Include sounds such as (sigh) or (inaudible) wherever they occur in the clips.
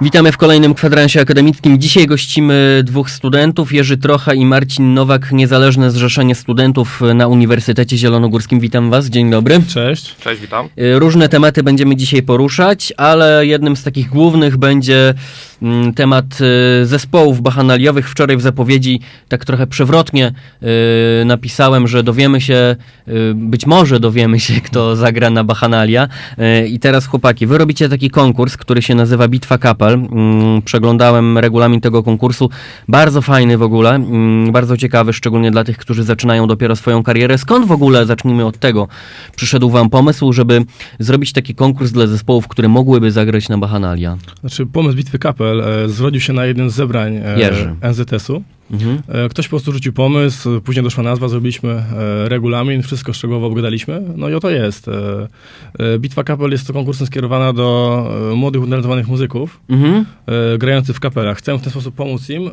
Witamy w kolejnym kwadransie akademickim. Dzisiaj gościmy dwóch studentów, Jerzy Trocha i Marcin Nowak, Niezależne Zrzeszenie Studentów na Uniwersytecie Zielonogórskim. Witam Was, dzień dobry. Cześć. Cześć, witam. Y, Różne tematy będziemy dzisiaj poruszać, ale jednym z takich głównych będzie temat y, zespołów bahanaliowych. Wczoraj w zapowiedzi tak trochę przewrotnie y, napisałem, że dowiemy się, y, być może dowiemy się, kto zagra na bachanalia. I teraz chłopaki, wy robicie taki konkurs, który się nazywa Bitwa Kapel. Mm, Przeglądałem regulamin tego konkursu. Bardzo fajny w ogóle, mm, bardzo ciekawy, szczególnie dla tych, którzy zaczynają dopiero swoją karierę. Skąd w ogóle, zacznijmy od tego, przyszedł wam pomysł, żeby zrobić taki konkurs dla zespołów, które mogłyby zagrać na bachanalia? Znaczy, pomysł Bitwy Kapel e, zrodził się na jednym z zebrań e, Jerzy. NZS-u. Mhm. E, ktoś po prostu rzucił pomysł, później doszła nazwa, zrobiliśmy regulamin, wszystko szczegółowo obgadaliśmy. No i oto jest. Bitwa Kapel jest to konkursem skierowana do młodych, utalentowanych muzyków Mhm. grających w kapelach. Chcemy w ten sposób pomóc im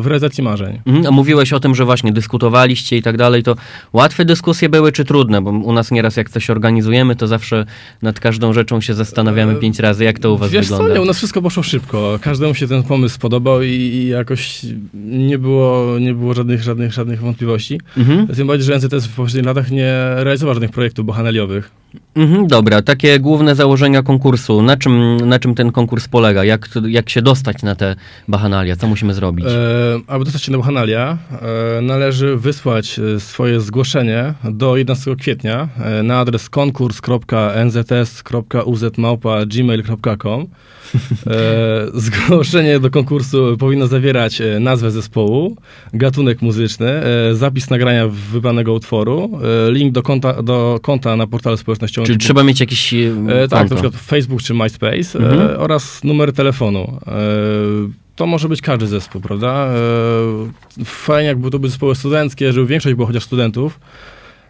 w realizacji marzeń. Mhm. A mówiłeś o tym, że właśnie dyskutowaliście i tak dalej, to łatwe dyskusje były czy trudne? Bo u nas nieraz jak coś organizujemy, to zawsze nad każdą rzeczą się zastanawiamy pięć razy. Jak to u was Wiesz wygląda? co, nie, u nas wszystko poszło szybko. Każdemu się ten pomysł spodobał i, i jakoś nie było, nie było żadnych, żadnych, żadnych wątpliwości. Mhm. Tym bardziej, że NCTS w poprzednich latach nie realizował żadnych projektów bochaneliowych. Mhm, dobra, takie główne założenia konkursu. Na czym, na czym ten konkurs polega? Jak, jak się dostać na te bachanalia? Co musimy zrobić? E, aby dostać się na bochanalia, e, należy wysłać e, swoje zgłoszenie do 11 kwietnia e, na adres konkurs.nzts.uzmałpa.gmail.com e, (laughs) Zgłoszenie do konkursu powinno zawierać nazwę zespołu, gatunek muzyczny, zapis nagrania wybranego utworu, link do konta, do konta na portalu społecznościowym. Czy typu- trzeba mieć jakiś e, E, tak, na przykład Facebook czy MySpace Mhm. e, oraz numer telefonu. E, to może być każdy zespół, prawda? E, fajnie jakby to były zespoły studenckie, żeby większość było chociaż studentów.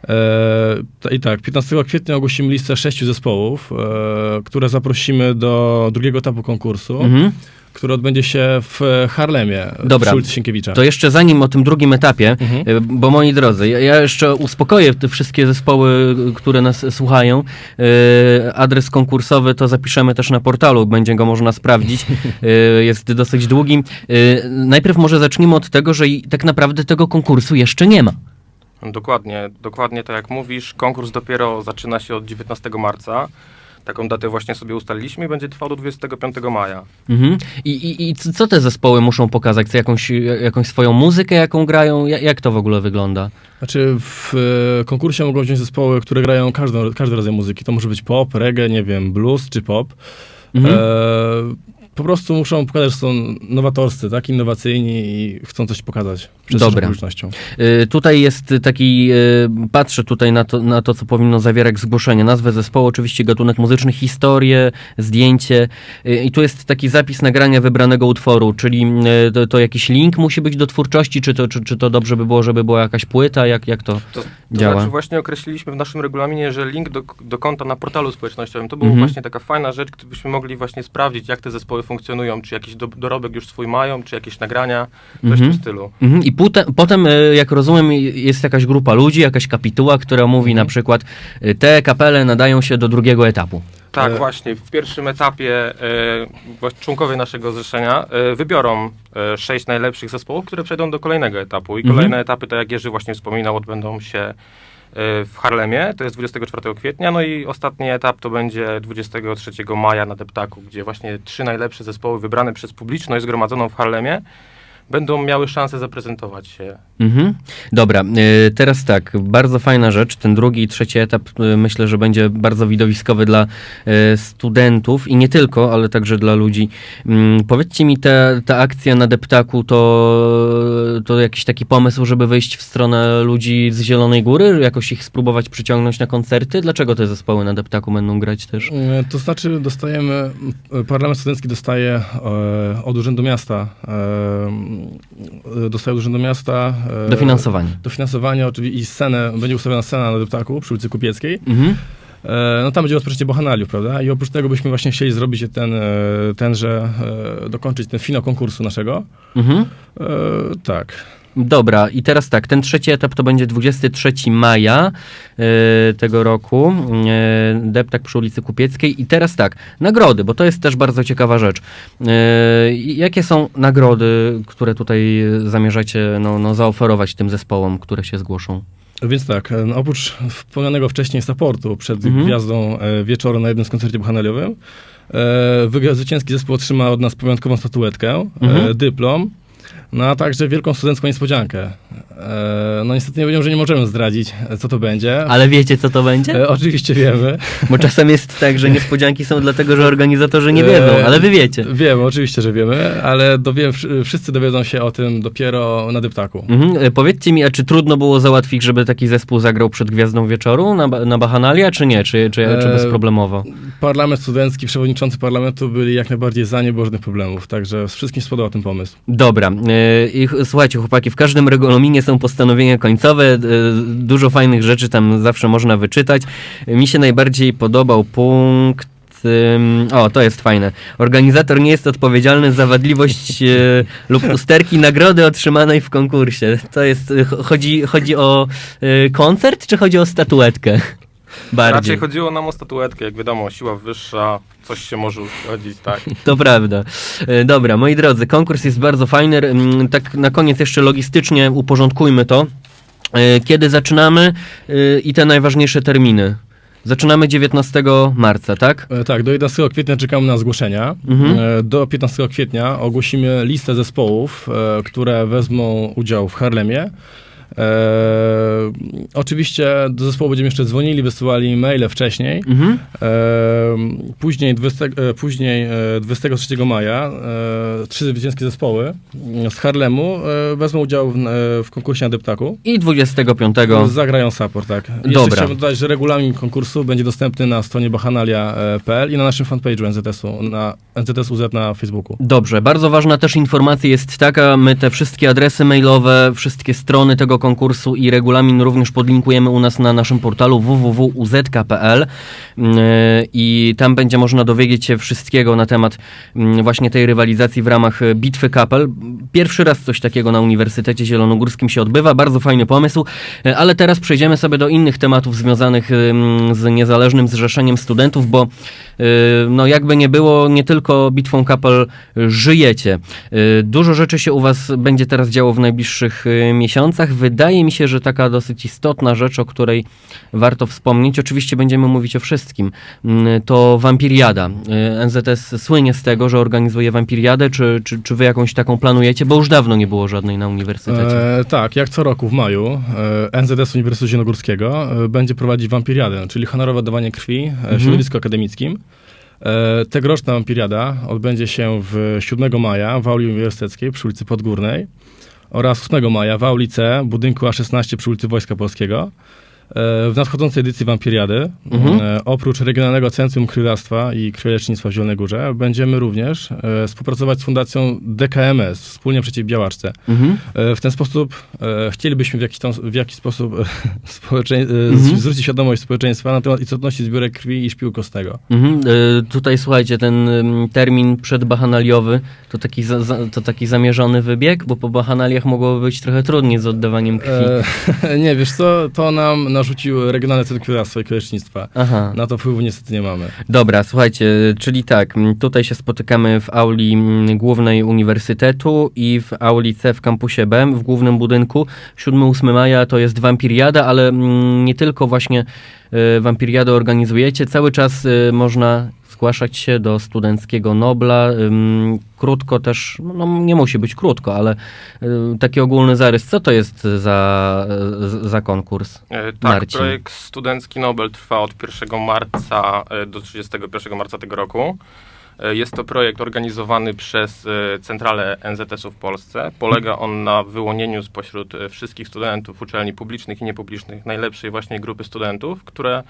E, I tak, 15 kwietnia ogłosimy listę sześciu zespołów, e, które zaprosimy do drugiego etapu konkursu, Mhm. Który odbędzie się w Harlemie, Dobra. ulicy Sienkiewicza. To jeszcze zanim o tym drugim etapie, Mhm. e, bo moi drodzy, ja, ja jeszcze uspokoję te wszystkie zespoły, które nas słuchają. E, Adres konkursowy to zapiszemy też na portalu, będzie go można sprawdzić. E, Jest dosyć długi. E, Najpierw może zacznijmy od tego, że i tak naprawdę tego konkursu jeszcze nie ma. Dokładnie, dokładnie tak jak mówisz, konkurs dopiero zaczyna się od 19 marca. Taką datę właśnie sobie ustaliliśmy i będzie trwał do 25 maja. Mhm. I, i, I co te zespoły muszą pokazać? Co, jakąś, jakąś swoją muzykę, jaką grają? Ja- Jak to w ogóle wygląda? Znaczy w e, konkursie mogą wziąć zespoły, które grają każdą, każdy rodzaj muzyki. To może być pop, reggae, nie wiem, blues czy pop. Mhm. E, po prostu muszą pokazać, że są nowatorscy, tak, innowacyjni i chcą coś pokazać przed Dobra. publicznością. Y, Tutaj jest taki, y, patrzę tutaj na to, na to, co powinno zawierać zgłoszenie. Nazwę zespołu, oczywiście gatunek muzyczny, historię, zdjęcie. Y, I tu jest taki zapis nagrania wybranego utworu, czyli to, to jakiś link musi być do twórczości, czy to, czy, czy to dobrze by było, żeby była jakaś płyta, jak, jak to To, to działa? znaczy właśnie określiliśmy w naszym regulaminie, że link do, do konta na portalu społecznościowym to była Mhm. właśnie taka fajna rzecz, gdybyśmy mogli właśnie sprawdzić, jak te zespoły funkcjonują, czy jakiś do, dorobek już swój mają, czy jakieś nagrania, coś Mhm. w tym stylu. Mhm. I potem, potem, y, jak rozumiem, jest jakaś grupa ludzi, jakaś kapituła, która mówi na przykład, y, te kapele nadają się do drugiego etapu. Tak, E, właśnie. W pierwszym etapie e, właśnie członkowie naszego zrzeszenia e, wybiorą e, sześć najlepszych zespołów, które przejdą do kolejnego etapu. I Mhm. kolejne etapy, tak jak Jerzy właśnie wspominał, odbędą się e, w Harlemie, to jest 24 kwietnia, no i ostatni etap to będzie 23 maja na Deptaku, gdzie właśnie trzy najlepsze zespoły wybrane przez publiczność zgromadzoną w Harlemie będą miały szansę zaprezentować się. Mhm. Dobra, y, teraz tak, bardzo fajna rzecz. Ten drugi i trzeci etap y, myślę, że będzie bardzo widowiskowy dla y, studentów i nie tylko, ale także dla ludzi. Mm, Powiedzcie mi, te, ta akcja na deptaku to, to jakiś taki pomysł, żeby wyjść w stronę ludzi z Zielonej Góry, jakoś ich spróbować przyciągnąć na koncerty? Dlaczego te zespoły na deptaku będą grać też? To znaczy dostajemy, Parlament Studencki dostaje od Urzędu Miasta, dostaje od Urzędu Miasta e, Dofinansowanie. dofinansowanie oczywiście i scenę, będzie ustawiona scena na Deptaku przy ulicy Kupieckiej. Mhm. E, no tam będzie rozpoczęcie Bochanaliów, prawda? I oprócz tego byśmy właśnie chcieli zrobić ten, e, tenże, dokończyć ten finał konkursu naszego. Mhm. E, tak. Dobra, i teraz tak, ten trzeci etap to będzie 23 maja e, tego roku, e, deptak przy ulicy Kupieckiej. I teraz tak, nagrody, bo to jest też bardzo ciekawa rzecz. E, jakie są nagrody, które tutaj zamierzacie no, no, zaoferować tym zespołom, które się zgłoszą? Więc tak, no oprócz wspomnianego wcześniej supportu przed Mhm. gwiazdą e, wieczoru na jednym z koncercie bochanaliowym, e, wygra- zwycięski zespół otrzyma od nas pamiątkową statuetkę, Mhm. e, dyplom, no a także wielką studencką niespodziankę. E, no niestety nie powiedziałem, że nie możemy zdradzić, e, co to będzie. Ale wiecie, co to będzie? E, oczywiście wiemy. Bo czasem jest tak, że niespodzianki są dlatego, że organizatorzy nie wiedzą, E, ale wy wiecie. Wiemy, oczywiście, że wiemy, ale dowie, wsz- wszyscy dowiedzą się o tym dopiero na dyptaku. Mhm. E, Powiedzcie mi, a czy trudno było załatwić, żeby taki zespół zagrał przed Gwiazdą Wieczoru na, na Bachanalia, czy nie? Czy, czy, czy E, bezproblemowo? Parlament studencki, przewodniczący parlamentu byli jak najbardziej za niebożnych problemów, także wszystkim spodobał ten pomysł. Dobra. E, I ch- słuchajcie, chłopaki, w każdym regulaminie są postanowienia końcowe. e, Dużo fajnych rzeczy tam zawsze można wyczytać. Mi się najbardziej podobał punkt. O, to jest fajne. Organizator nie jest odpowiedzialny za wadliwość e, (laughs) lub usterki nagrody otrzymanej w konkursie. To jest. ch- Chodzi, chodzi o e, koncert, czy chodzi o statuetkę? Bardziej. Raczej chodziło nam o statuetkę, jak wiadomo, siła wyższa, coś się może uszkodzić, tak. (laughs) To prawda. E, Dobra, moi drodzy, konkurs jest bardzo fajny. Mm, Tak na koniec jeszcze logistycznie uporządkujmy to. E, Kiedy zaczynamy e, i te najważniejsze terminy? Zaczynamy 19 marca, tak? E, Tak, do 11 kwietnia czekamy na zgłoszenia. Mhm. E, Do 15 kwietnia ogłosimy listę zespołów, e, które wezmą udział w Harlemie. E, oczywiście do zespołu będziemy jeszcze dzwonili, wysyłali maile wcześniej. Mhm. E, później, 20, e, później e, 23 maja trzy zwycięskie zespoły z Harlemu wezmą udział w, w konkursie na deptaku. I 25. Zagrają support, tak. Jeszcze Dobra. chciałbym dodać, że regulamin konkursu będzie dostępny na stronie bachanalia.pl i na naszym fanpage'u NZS-u, na NZS UZ na Facebooku. Dobrze, bardzo ważna też informacja jest taka, my te wszystkie adresy mailowe, wszystkie strony tego konkursu i regulamin również podlinkujemy u nas na naszym portalu www.uzk.pl Yy, i tam będzie można dowiedzieć się wszystkiego na temat mm, właśnie tej rywalizacji w ramach e, Bitwy Kapel. Pierwszy raz coś takiego na Uniwersytecie Zielonogórskim się odbywa, bardzo fajny pomysł, E, ale teraz przejdziemy sobie do innych tematów związanych ym, z niezależnym zrzeszeniem studentów, bo no jakby nie było, nie tylko Bitwą Kapel żyjecie. Dużo rzeczy się u was będzie teraz działo w najbliższych miesiącach. Wydaje mi się, że taka dosyć istotna rzecz, o której warto wspomnieć, oczywiście będziemy mówić o wszystkim, mm, to Wampiriada. Y, NZS słynie z tego, że organizuje Wampiriadę, czy, czy, czy wy jakąś taką planujecie? Bo już dawno nie było żadnej na uniwersytecie. E, tak, jak co roku w maju e, NZS Uniwersytetu Zielonogórskiego e, będzie prowadzić wampiriadę, czyli honorowe dawanie krwi e, Mhm. w środowisku akademickim. E, tegoroczna wampiriada odbędzie się w 7 maja w auli uniwersyteckiej przy ulicy Podgórnej oraz 8 maja w auli C budynku A16 przy ulicy Wojska Polskiego. E, W nadchodzącej edycji Wampiriady, Mhm. e, oprócz Regionalnego Centrum Krwiodawstwa i Krwiolecznictwa w Zielonej Górze, będziemy również e, współpracować z Fundacją DKMS, wspólnie przeciw białaczce. Mhm. W ten sposób chcielibyśmy w jakiś, tam, w jakiś sposób (laughs) Mhm. zwrócić świadomość społeczeństwa na temat istotności zbiorek krwi i szpił kostnego. Mhm. Tutaj słuchajcie, ten termin przedbachanaliowy to taki, za, to taki zamierzony wybieg, bo po bachanaliach mogłoby być trochę trudniej z oddawaniem krwi. E, (laughs) nie, wiesz co, to nam narzucił Regionalny Centrum Krwiodawstwa i Krwiolecznictwa. Aha. Na to wpływu niestety nie mamy. Dobra, słuchajcie, czyli tak, tutaj się spotykamy w auli głównej uniwersytetu i w auli C w kampusie B, w głównym budynku. 7-8 maja to jest wampiriada, ale nie tylko właśnie y, wampiriadę organizujecie, cały czas y, można zgłaszać się do studenckiego Nobla. Krótko też, no nie musi być krótko, ale y, taki ogólny zarys, co to jest za, za konkurs? E, Tak, Marcin. projekt Studencki Nobel trwa od 1 marca e, do 31 marca tego roku. E, Jest to projekt organizowany przez Centralę NZS-u w Polsce. Polega on na wyłonieniu spośród wszystkich studentów uczelni publicznych i niepublicznych najlepszej właśnie grupy studentów, które,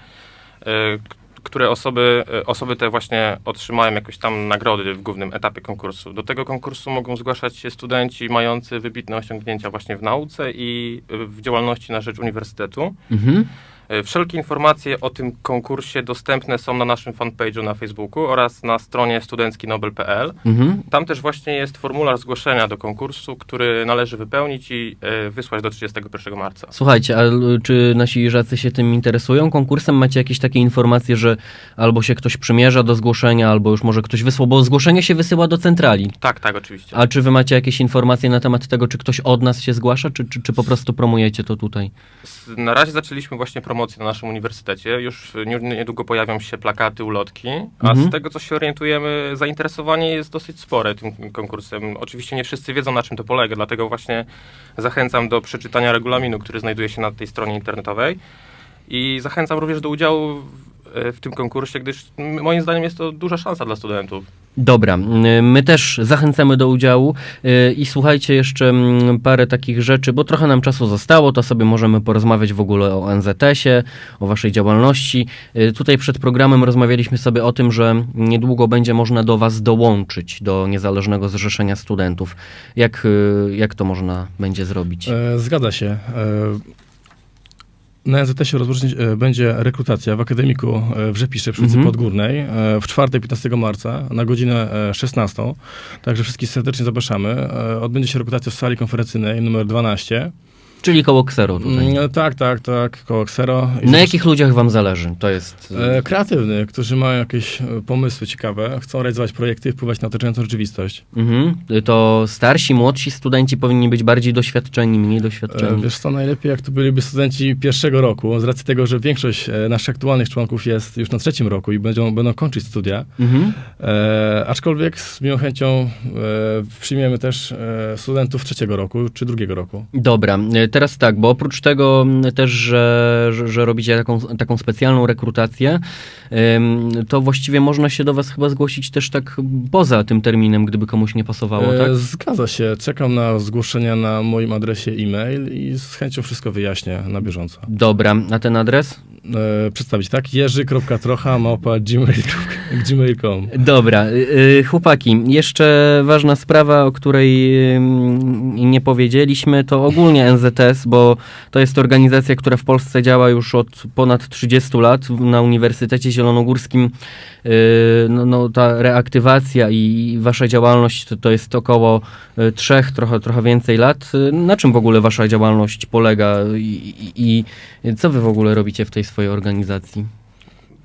które osoby, e, osoby te właśnie otrzymają jakieś tam nagrody w głównym etapie konkursu. Do tego konkursu mogą zgłaszać się studenci mający wybitne osiągnięcia właśnie w nauce i e, w działalności na rzecz uniwersytetu. Mhm. E, Wszelkie informacje o tym konkursie dostępne są na naszym fanpage'u na Facebooku oraz na stronie studenckinobel.pl. Mhm. Tam też właśnie jest formularz zgłoszenia do konkursu, który należy wypełnić i e, wysłać do 31 marca. Słuchajcie, a czy nasi jeżacy się tym interesują? Konkursem macie jakieś takie informacje, że albo się ktoś przymierza do zgłoszenia, albo już może ktoś wysłał, bo zgłoszenie się wysyła do centrali. Tak, tak, oczywiście. A czy wy macie jakieś informacje na temat tego, czy ktoś od nas się zgłasza, czy, czy, czy po prostu promujecie to tutaj? Na razie zaczęliśmy właśnie promocję na naszym uniwersytecie. Już nie- niedługo pojawią się plakaty, ulotki, a Mhm. z tego co się orientujemy, zainteresowanie jest dosyć spore tym konkursem. Oczywiście nie wszyscy wiedzą na czym to polega, dlatego właśnie zachęcam do przeczytania regulaminu, który znajduje się na tej stronie internetowej i zachęcam również do udziału w, e, tym konkursie, gdyż moim zdaniem jest to duża szansa dla studentów. Dobra, y, my też zachęcamy do udziału y, i słuchajcie jeszcze mm, parę takich rzeczy, bo trochę nam czasu zostało, to sobie możemy porozmawiać w ogóle o NZS-ie, o waszej działalności. Y, Tutaj przed programem rozmawialiśmy sobie o tym, że niedługo będzie można do was dołączyć, do Niezależnego Zrzeszenia Studentów. Jak, jak to można będzie zrobić? E, Zgadza się. Na NZS-ie rozpocznie e, będzie rekrutacja w Akademiku e, w Rzepisze przy ulicy Mhm. Podgórnej e, w czwartek 15 marca na godzinę e, 16. Także wszystkich serdecznie zapraszamy. Odbędzie się rekrutacja w sali konferencyjnej numer 12. Czyli koło Ksero tutaj. Mm, Tak, tak, tak, koło Xero. I Na jakich ludziach wam zależy? To jest... E, Kreatywny, którzy mają jakieś e, pomysły ciekawe, chcą realizować projekty i wpływać na otaczającą rzeczywistość. Mhm. To starsi, młodsi studenci powinni być bardziej doświadczeni, mniej E, doświadczeni. Wiesz co, najlepiej jak to byliby studenci pierwszego roku, z racji tego, że większość e, naszych aktualnych członków jest już na trzecim roku i będą, będą kończyć studia. Mhm. E, aczkolwiek z miłą chęcią e, przyjmiemy też e, studentów trzeciego roku czy drugiego roku. Dobra, e, teraz tak, bo oprócz tego m, też, że, że, robicie taką, taką specjalną rekrutację, to właściwie można się do was chyba zgłosić też tak poza tym terminem, gdyby komuś nie pasowało, E, tak? Zgadza się, czekam na zgłoszenia na moim adresie e-mail i z chęcią wszystko wyjaśnię na bieżąco. Dobra, a ten adres? E, przedstawić tak? jerzy.trocha małpa gmail, gmail.com Dobra, y, y, chłopaki, jeszcze ważna sprawa, o której nie powiedzieliśmy, to ogólnie Bo to jest organizacja, która w Polsce działa już od ponad 30 lat. Na Uniwersytecie Zielonogórskim y, no, no, ta reaktywacja i wasza działalność to, to jest około y, trzech, trochę, trochę więcej lat. Y, Na czym w ogóle wasza działalność polega i, i, i co wy w ogóle robicie w tej swojej organizacji?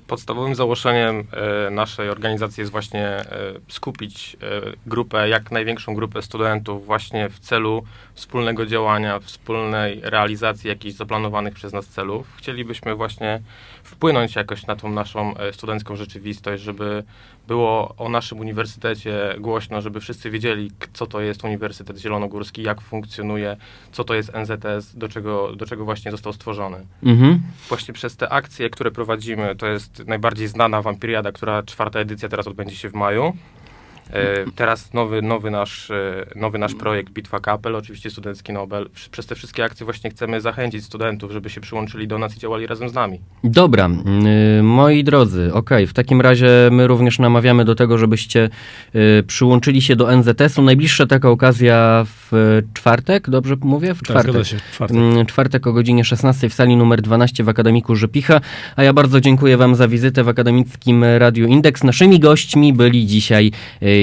Podstawowym założeniem e, naszej organizacji jest właśnie e, skupić e, grupę, jak największą grupę studentów właśnie w celu wspólnego działania, wspólnej realizacji jakichś zaplanowanych przez nas celów. Chcielibyśmy właśnie wpłynąć jakoś na tą naszą studencką rzeczywistość, żeby było o naszym uniwersytecie głośno, żeby wszyscy wiedzieli, co to jest Uniwersytet Zielonogórski, jak funkcjonuje, co to jest NZS, do czego, do czego właśnie został stworzony Mhm. właśnie przez te akcje, które prowadzimy, to jest najbardziej znana Wampiriada, która czwarta edycja teraz odbędzie się w maju. E, teraz nowy, nowy, nasz, e, nowy nasz projekt Bitwa Kapel, oczywiście Studencki Nobel. Przez te wszystkie akcje właśnie chcemy zachęcić studentów, żeby się przyłączyli do nas i działali razem z nami. Dobra, moi drodzy, okej, w takim razie my również namawiamy do tego, żebyście y, przyłączyli się do NZS-u. Najbliższa taka okazja w czwartek, dobrze mówię? W Tak, czwartek. zgadza się, czwartek. Czwartek o godzinie 16 w sali numer 12 w Akademiku Rzepicha. A ja bardzo dziękuję Wam za wizytę w Akademickim Radiu Indeks. Naszymi gośćmi byli dzisiaj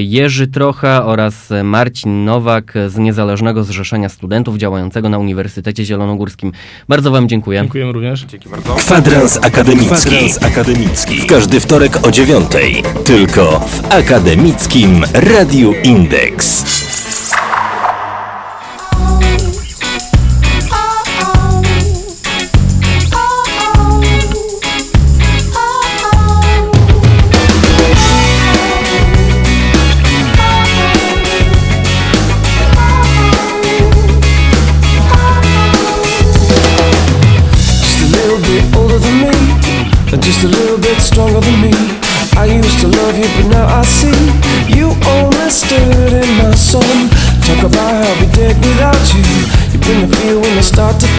Jerzy Trocha oraz Marcin Nowak z Niezależnego Zrzeszenia Studentów działającego na Uniwersytecie Zielonogórskim. Bardzo Wam dziękuję. Dziękujemy również. Dzięki bardzo. Kwadrans akademicki. Kwadrans akademicki. W każdy wtorek o dziewiątej. Tylko w Akademickim Radiu Indeks.